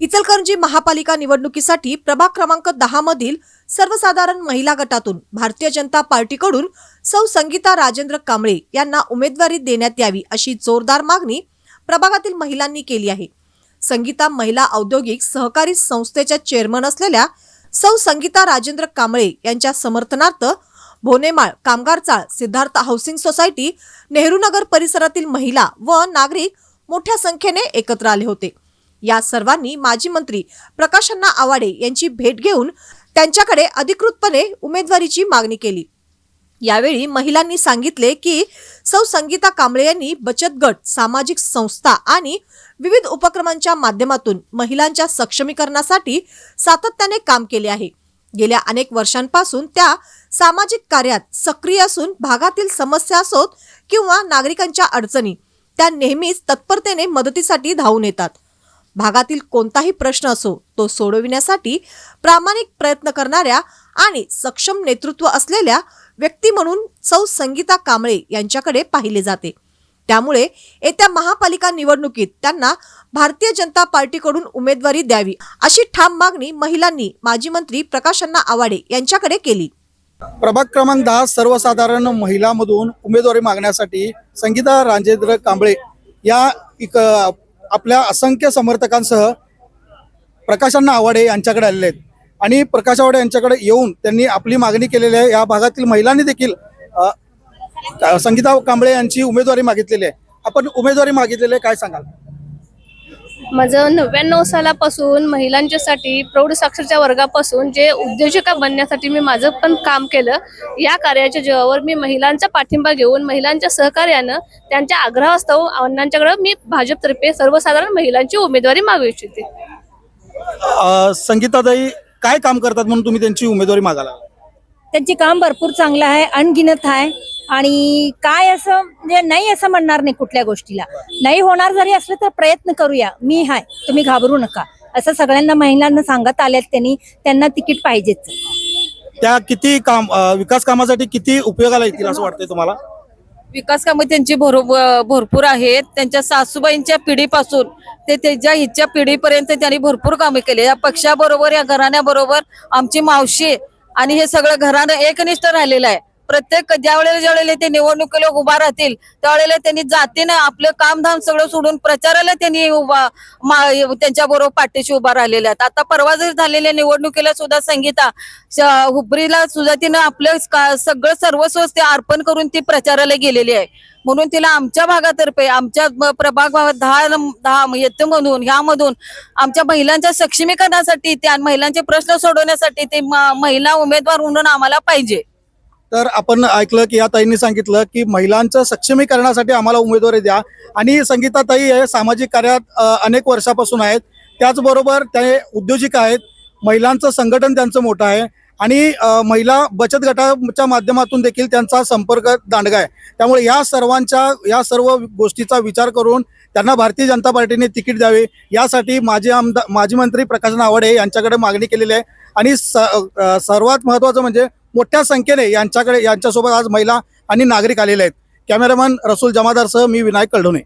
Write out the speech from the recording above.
इचलकरंजी महापालिका निवडणुकीसाठी प्रभाग क्रमांक दहा मधील सर्वसाधारण महिला गटातून भारतीय जनता पार्टीकडून सौ संगीता राजेंद्र कांबळे यांना उमेदवारी देण्यात यावी अशी जोरदार मागणी प्रभागातील महिलांनी केली आहे. संगीता महिला औद्योगिक सहकारी संस्थेच्या चेअरमन असलेल्या सौ संगीता राजेंद्र कांबळे यांच्या समर्थनार्थ भोनेमाळ कामगार चाळ सिद्धार्थ हाऊसिंग सोसायटी नेहरू नगर परिसरातील महिला व नागरिक मोठ्या संख्येने एकत्र आले होते. या सर्वांनी माजी मंत्री प्रकाशण्णा आवाडे यांची भेट घेऊन त्यांच्याकडे अधिकृतपणे उमेदवारीची मागणी केली. यावेळी महिलांनी सांगितले की सौ संगीता कांबळे यांनी बचत गट सामाजिक संस्था आणि विविध उपक्रमांच्या माध्यमातून महिलांच्या सक्षमीकरणासाठी सातत्याने काम केले आहे. गेल्या अनेक वर्षांपासून त्या सामाजिक कार्यात सक्रिय असून भागातील समस्या असोत किंवा नागरिकांच्या अडचणी त्या नेहमीच तत्परतेने मदतीसाठी धावून येतात. भागातील कोणताही प्रश्न असो तो सोडविण्यासाठी प्रामाणिक प्रयत्न करणाऱ्या आणि सक्षम नेतृत्व असलेल्या व्यक्ती म्हणून सौ संगीता कांबळे यांच्याकडे पाहिले जाते. त्यामुळे येत्या महापालिका निवडणुकीत त्यांना भारतीय जनता पार्टीकडून उमेदवारी द्यावी अशी ठाम मागणी महिलांनी माजी मंत्री प्रकाशण्णा आवाडे यांच्याकडे केली. प्रभाग क्रमांक दहा सर्वसाधारण महिलामधून उमेदवारी मागण्यासाठी संगीता राजेंद्र कांबळे या एक आपल्या असंख्य समर्थकांसह प्रकाशांना आवाडे यांच्याकडे आलेले आहेत. आणि प्रकाश आवाडे यांच्याकडे येऊन त्यांनी आपली मागणी केलेली आहे. या भागातील महिलांनी देखील संगीता कांबळे यांची उमेदवारी मागितलेली आहे. आपण उमेदवारी मागितलेली आहे काय सांगाल? माझं नव्याण्णव सालापासून महिलांच्यासाठी प्रौढ साक्षरच्या वर्गापासून जे उद्योजका बनण्यासाठी मी माझं पण काम केलं या कार्याच्या जीवावर मी महिलांचा पाठिंबा घेऊन महिलांच्या सहकार्यानं त्यांच्या आग्रहास्तव अण्णांच्याकडं मी भाजपतर्फे सर्वसाधारण महिलांची उमेदवारी मागू इच्छिते. अ, संगीताताई काय काम करतात म्हणून तुम्ही त्यांची उमेदवारी मागायला त्यांचे काम भरपूर चांगलं आहे अनगिनत आहे. आणि काय असं म्हणजे नाही असं म्हणणार नाही कुठल्या गोष्टीला. नाही होणार जरी असलं तर प्रयत्न करूया. मी हाय तुम्ही घाबरू नका. असं सगळ्यांना महिलांना सांगत आल्यात त्यांनी त्यांना तिकीट पाहिजेच. त्या किती काम विकास कामासाठी किती उपयोगाला येतील असं वाटतंय तुम्हाला? विकास कामं त्यांची भर- भरपूर आहेत. त्यांच्या सासूबाईंच्या पिढीपासून ते त्याच्या हिच्या पिढीपर्यंत त्यांनी भरपूर कामे केली. या पक्षाबरोबर या घराण्याबरोबर आमची मावशी आणि हे सगळं घरानं एकनिष्ठ राहिलेलं आहे. प्रत्येक ज्या वेळेला ज्या वेळेला ते निवडणुकीला उभा राहतील त्यावेळेला त्यांनी जातीनं आपलं कामधाम सगळं सोडून प्रचाराला त्यांनी उभा त्यांच्या बरोबर पाठीशी उभा राहिलेल्या आहेत. आता परवा जर झालेल्या निवडणुकीला सुद्धा संगीता हुबरीला सुद्धा तिनं आपलं का- सगळं सर्वस्व ते अर्पण करून ती प्रचाराला गेलेली आहे. म्हणून तिला आमच्या भागातर्फे आमच्या प्रभाग भागात दहा दहा दहा येथमधून ह्यामधून आमच्या महिलांच्या सक्षमीकरणासाठी त्या महिलांचे प्रश्न सोडवण्यासाठी ते महिला उमेदवार म्हणून आम्हाला पाहिजे. तर आपण ऐकलं की या ताईंनी सांगितलं की महिलांचं सक्षमीकरणासाठी आम्हाला उमेदवारी द्या. आणि संगीता ताई हे सामाजिक कार्यात अनेक वर्षापासून आहेत. त्याचबरोबर ते उद्योजिक आहेत. महिलांचं संघटन त्यांचं मोठं आहे. आणि महिला बचत गटाच्या माध्यमातून देखील त्यांचा संपर्क दांडगा आहे. त्यामुळे या सर्वांच्या या सर्व गोष्टीचा विचार करून त्यांना भारतीय जनता पार्टीने तिकीट द्यावे. यासाठी माजी आमदार माजी मंत्री प्रकाश नावडे यांच्याकडे मागणी केलेली आहे. आणि स सर्वात महत्त्वाचं म्हणजे मोठ्या संख्येने यांच्याकडे यांच्यासोबत आज महिला आणि नागरिक आलेले आहेत. कॅमेरामॅन रसूल जमादारसह मी विनायक कळडोणे